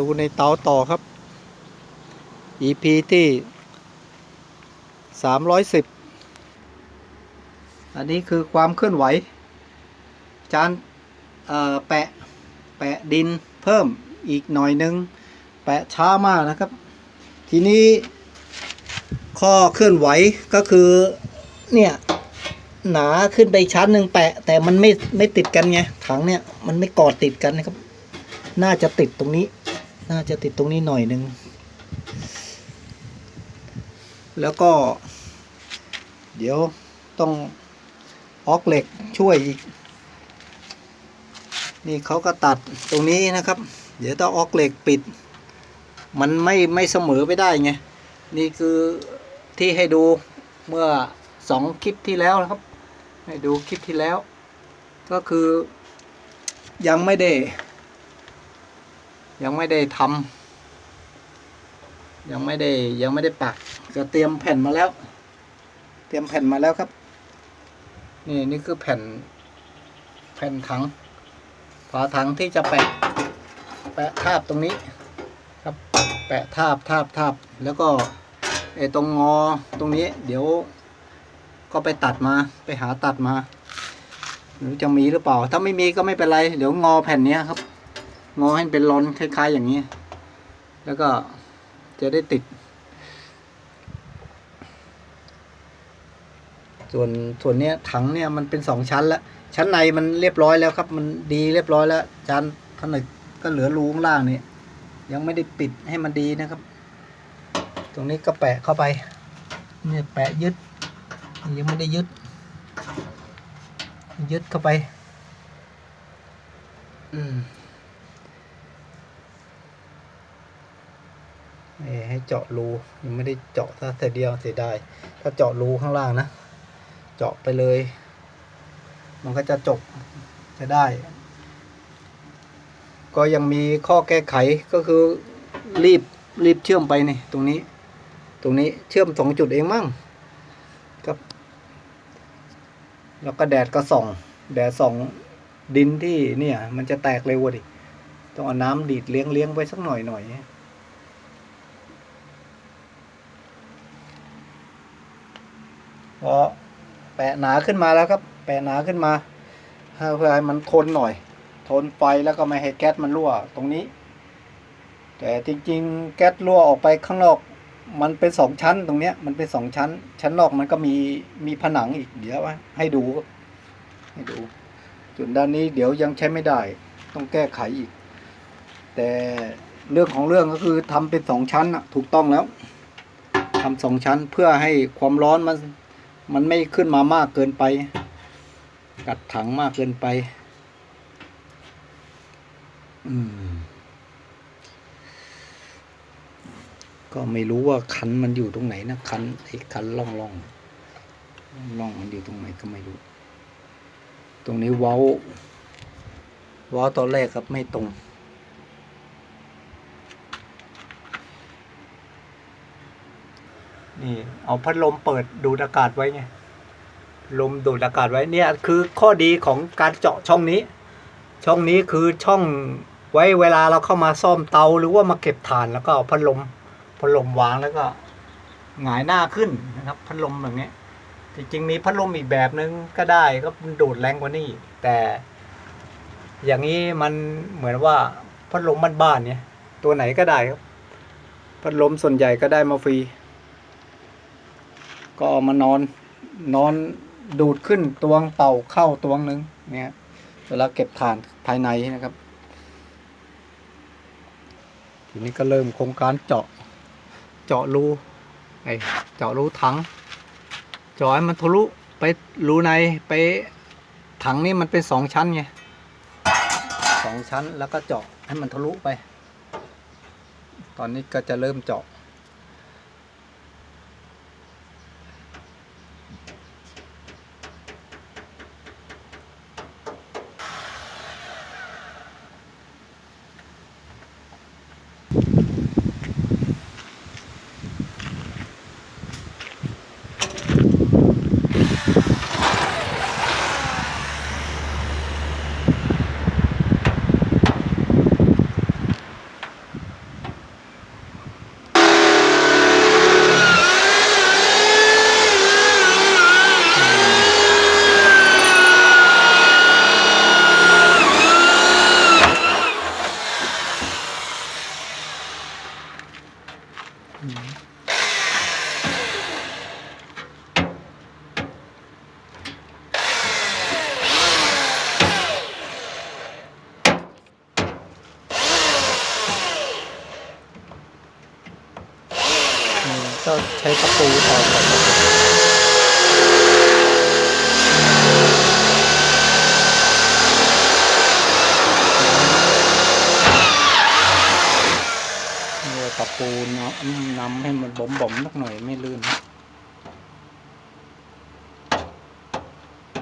ดูในเตาต่อครับ EP ที่สามร้อยสิบอันนี้คือความเคลื่อนไหว จานเอ่อแปะ แปะดินเพิ่มอีกหน่อยนึง แปะช้ามากนะครับ ทีนี้ข้อเคลื่อนไหวก็คือ เนี่ย หนาขึ้นไปชั้นหนึ่งแปะ แต่มันไม่ไม่ติดกันไงถังเนี่ย มันไม่กอดติดกันนะครับ น่าจะติดตรงนี้ น่าจะติดตรงนี้หน่อยหนึ่งแล้วก็ เดี๋ยวต้องออกเหล็กช่วยอีก นี่เขาก็ตัดตรงนี้นะครับ เดี๋ยวต้องออกเหล็กปิด มันไม่ไม่เสมอไปได้ไง นี่คือที่ให้ดูเมื่อสองคลิปที่แล้วนะครับ ให้ดูคลิปที่แล้ว ก็คือยังไม่ได้ ยังไม่ได้ทำยังไม่ได้ยังไม่ได้ปักก็เตรียมแผ่นมาแล้ว เตรียมแผ่นมาแล้วครับ นี่นี่คือแผ่น แผ่นถังฝาถังที่จะแปะ แปะทาบตรงนี้ ครับ แปะทาบทาบทาบแล้วก็ไอ้ตรงงอตรงนี้ เดี๋ยวก็ไปตัดมาไปหาตัดมาหรือจะมีหรือเปล่า ถ้าไม่มีก็ไม่เป็นไร เดี๋ยวงอแผ่นนี้ครับ งอให้เป็นรอนคล้าย ๆ อย่างนี้ แล้วก็จะได้ติด ส่วนส่วนเนี้ยถังเนี่ยมันเป็นสองชั้นแล้วชั้นในมันเรียบร้อยแล้วครับ มันดีเรียบร้อยแล้วจานผนึกก็เหลือรูข้างล่างนี่ยังไม่ได้ปิดให้มันดีนะครับ ตรงนี้ก็แปะเข้าไปเนี่ยแปะยึด ยังไม่ได้ยึด ยึดเข้าไป อืม เอ่อ ให้เจาะรูยังไม่ได้เจาะถ้าแต่เดียวเสียดายถ้าเจาะรูข้างล่างนะ เจาะไปเลย มันก็จะจบจะได้ ก็ยังมีข้อแก้ไขก็คือรีบรีบเชื่อมไปนี่ตรงนี้ ตรงนี้เชื่อมสองจุดเองมั่งครับแล้วก็แดดก็ส่อง แดดส่องดินที่เนี่ย มันจะแตกเร็วดิต้องเอาน้ำดีดเลี้ยงเลี้ยงไว้สักหน่อยหน่อย พอแปะหนาขึ้นมาแล้วครับ แปะหนาขึ้นมาเพื่อให้มันทนหน่อย ทนไฟแล้วก็ไม่ให้แก๊สมันรั่วตรงนี้ แต่จริงๆ แก๊สรั่วออกไปข้างนอก มันเป็นสองชั้นตรงเนี้ย มันเป็นสองชั้น ชั้นนอกมันก็มีมีผนังอีกเดี๋ยวให้ดูครับให้ดูส่วนด้านนี้เดี๋ยวยังใช้ไม่ได้ ต้องแก้ไขอีก แต่เรื่องของเรื่องก็คือทำเป็นสองชั้นอะถูกต้องแล้วทำสองชั้นเพื่อให้ความร้อนมัน มันไม่ขึ้นมามากเกินไป กัดถังมากเกินไป อืม ก็ไม่รู้ว่าคันมันอยู่ตรงไหนนะคันไอ้คันล่องล่องล่องมันอยู่ตรงไหนก็ไม่รู้ ตรงนี้เว้า เว้าตอนแรกครับไม่ตรง นี่เอาพัดลมเปิดดูดอากาศไว้ไงลมดูดอากาศไว้เนี่ยคือข้อดีของการเจาะช่องนี้ ช่องนี้คือช่องไว้เวลาเราเข้ามาซ่อมเตาหรือว่ามาเก็บถ่านแล้วก็เอาพัดลมพัดลมวางแล้วก็หงายหน้าขึ้นนะครับ พัดลมแบบนี้จริงๆมีพัดลมอีกแบบนึงก็ได้ก็มันดูดแรงกว่านี้ แต่อย่างนี้มันเหมือนว่าพัดลมบ้านๆเนี่ยตัวไหนก็ได้ครับ พัดลมส่วนใหญ่ก็ได้มาฟรี ก็เอามานอนนอนดูดขึ้นตวงเป่าเข้าตวงหนึ่งเนี่ยเวลาเก็บถ่านภายในนะครับ ทีนี้ก็เริ่มโครงการเจาะเจาะรูไอเจาะรูถังเจาะให้มันทะลุไปรูในไปถังนี่มันเป็นสองชั้นไงสองชั้นแล้วก็เจาะให้มันทะลุไป ตอนนี้ก็จะเริ่มเจาะ ก็ใช้ตะปูตอกก่อนเนี่ยตะปูเนาะน้ำให้มันบ่มๆสักหน่อยไม่ลื่นนะ